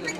Git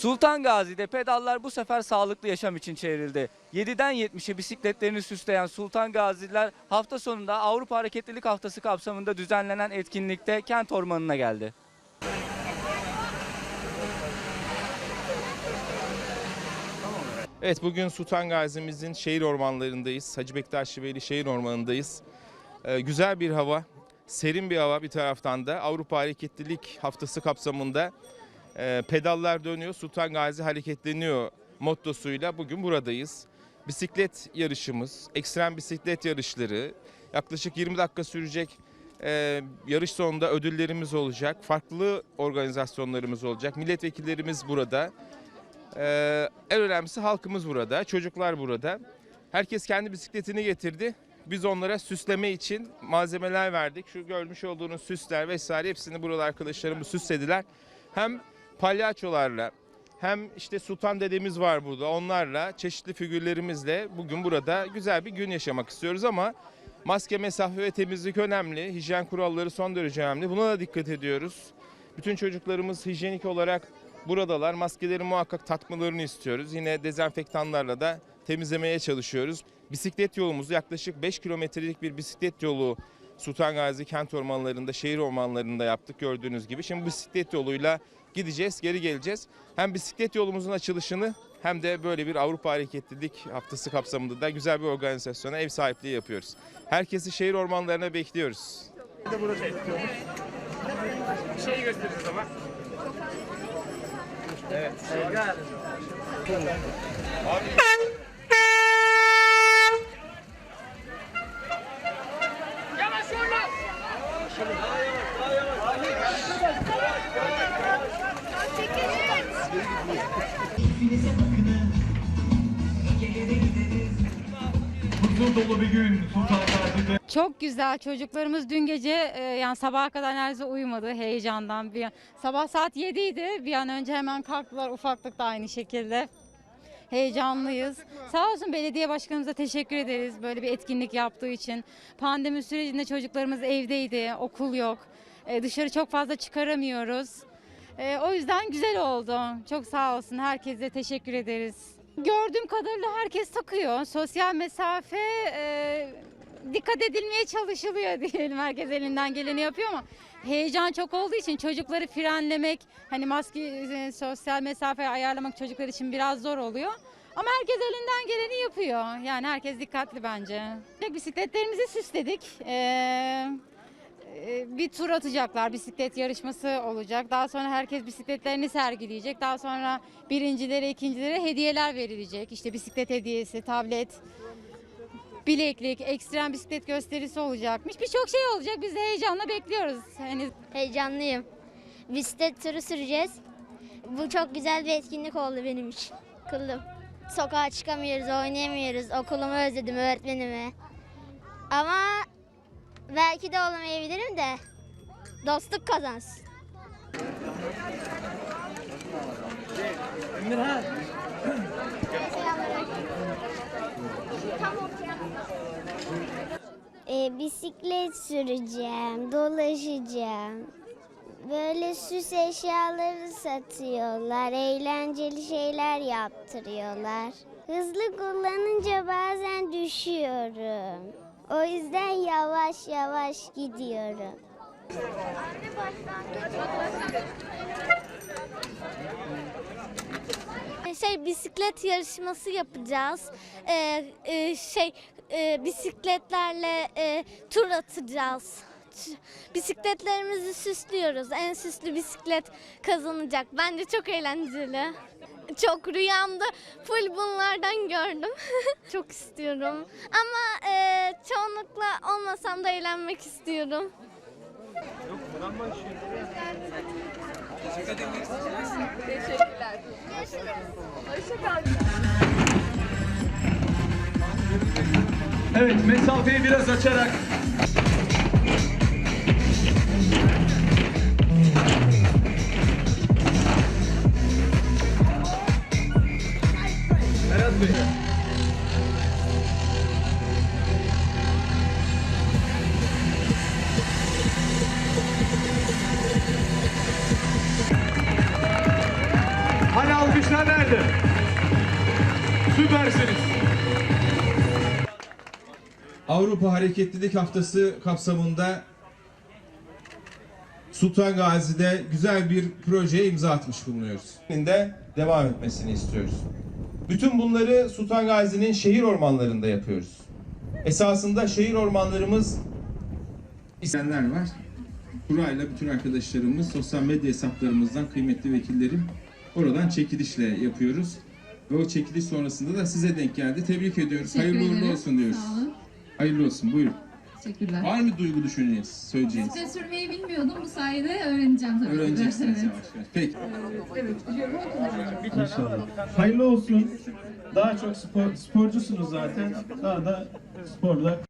Sultan Gazi'de pedallar bu sefer sağlıklı yaşam için çevrildi. 7'den 70'e bisikletlerini süsleyen Sultan Gaziler hafta sonunda Avrupa Hareketlilik Haftası kapsamında düzenlenen etkinlikte kent ormanına geldi. Evet bugün Sultan Gazi'mizin şehir ormanlarındayız. Hacı Bektaş Veli Şehir Ormanı'ndayız. Ee, güzel bir hava, serin bir hava bir taraftan da Avrupa Hareketlilik Haftası kapsamında e, pedallar dönüyor, Sultan Gazi hareketleniyor mottosuyla bugün buradayız. Bisiklet yarışımız, ekstrem bisiklet yarışları, yaklaşık 20 dakika sürecek e, yarış sonunda ödüllerimiz olacak. Farklı organizasyonlarımız olacak. Milletvekillerimiz burada. Ee, en önemlisi halkımız burada, çocuklar burada. Herkes kendi bisikletini getirdi. Biz onlara süsleme için malzemeler verdik. Şu görmüş olduğunuz süsler vesaire hepsini burada arkadaşlarımız süslediler. Hem palyaçolarla hem işte Sultan dedemiz var burada. Onlarla çeşitli figürlerimizle bugün burada güzel bir gün yaşamak istiyoruz ama maske, mesafe ve temizlik önemli. Hijyen kuralları son derece önemli. Buna da dikkat ediyoruz. Bütün çocuklarımız hijyenik olarak buradalar. Maskeleri muhakkak takmalarını istiyoruz. Yine dezenfektanlarla da temizlemeye çalışıyoruz. Bisiklet yolumuz yaklaşık 5 kilometrelik bir bisiklet yolu Sultan Gazi kent ormanlarında, şehir ormanlarında yaptık gördüğünüz gibi. Şimdi bisiklet yoluyla gideceğiz, geri geleceğiz. Hem bisiklet yolumuzun açılışını hem de böyle bir Avrupa Hareketlilik Haftası kapsamında da güzel bir organizasyona ev sahipliği yapıyoruz. Herkesi şehir ormanlarına bekliyoruz. Şeyi gösteririz ama. Yavaş Dolu bir gün Sultan Gazi'de. Çok güzel. Çocuklarımız dün gece e, yani sabaha kadar neredeyse uyumadı heyecandan. Bir sabah saat 7 idi. Bir an önce hemen kalktılar. Ufaklık da aynı şekilde. Heyecanlıyız. Sağ olsun belediye başkanımıza teşekkür ederiz böyle bir etkinlik yaptığı için. Pandemi sürecinde çocuklarımız evdeydi, okul yok. E, dışarı çok fazla çıkaramıyoruz. E, o yüzden güzel oldu. Çok sağ olsun. Herkese teşekkür ederiz. Gördüğüm kadarıyla herkes takıyor. Sosyal mesafe e, dikkat edilmeye çalışılıyor diyelim. Herkes elinden geleni yapıyor ama heyecan çok olduğu için çocukları frenlemek, hani maske, e, sosyal mesafeyi ayarlamak çocuklar için biraz zor oluyor. Ama herkes elinden geleni yapıyor. Yani herkes dikkatli bence. Bisikletlerimizi süsledik. Ee, bir tur atacaklar. Bisiklet yarışması olacak. Daha sonra herkes bisikletlerini sergileyecek. Daha sonra birincilere, ikincilere hediyeler verilecek. İşte bisiklet hediyesi, tablet, bileklik, ekstrem bisiklet gösterisi olacakmış. Birçok şey olacak. Biz de heyecanla bekliyoruz. Hani Heyecanlıyım. Bisiklet turu süreceğiz. Bu çok güzel bir etkinlik oldu benim için. Kıldım. Sokağa çıkamıyoruz, oynayamıyoruz. Okulumu özledim, öğretmenimi. Ama belki de olamayabilirim de dostluk kazansın. E, bisiklet süreceğim, dolaşacağım. Böyle süs eşyaları satıyorlar, eğlenceli şeyler yaptırıyorlar. Hızlı kullanınca bazen düşüyorum. O yüzden yavaş yavaş gidiyorum. Şey bisiklet yarışması yapacağız. Ee, e, şey e, bisikletlerle e, tur atacağız. Bisikletlerimizi süslüyoruz. En süslü bisiklet kazanacak. Bence çok eğlenceli. Çok rüyamda full bunlardan gördüm. çok istiyorum. Ama e, olmasam da eğlenmek istiyorum. Evet mesafeyi biraz açarak. Berat Bey. Hani alkışlar nerede? Süpersiniz. Avrupa Hareketlilik Haftası kapsamında Sultan Gazi'de güzel bir projeye imza atmış bulunuyoruz. de devam etmesini istiyoruz. Bütün bunları Sultan Gazi'nin şehir ormanlarında yapıyoruz. Esasında şehir ormanlarımız isteyenler var. Kurayla bütün arkadaşlarımız sosyal medya hesaplarımızdan kıymetli vekillerim oradan çekilişle yapıyoruz. Ve o çekiliş sonrasında da size denk geldi. Tebrik ediyoruz. Teşekkür Hayırlı uğurlu ederim. olsun diyoruz. Sağ olun. Hayırlı olsun. Buyurun. Teşekkürler. Var mı duygu düşünceniz, söyleyeceğiniz? Bisiklet sürmeyi bilmiyordum. Bu sayede öğreneceğim tabii. Öğreneceksiniz Evet. yavaş yavaş. Peki. Evet, biliyorum. İnşallah. Hayırlı olsun. Daha çok spor, sporcusunuz zaten. Daha da sporla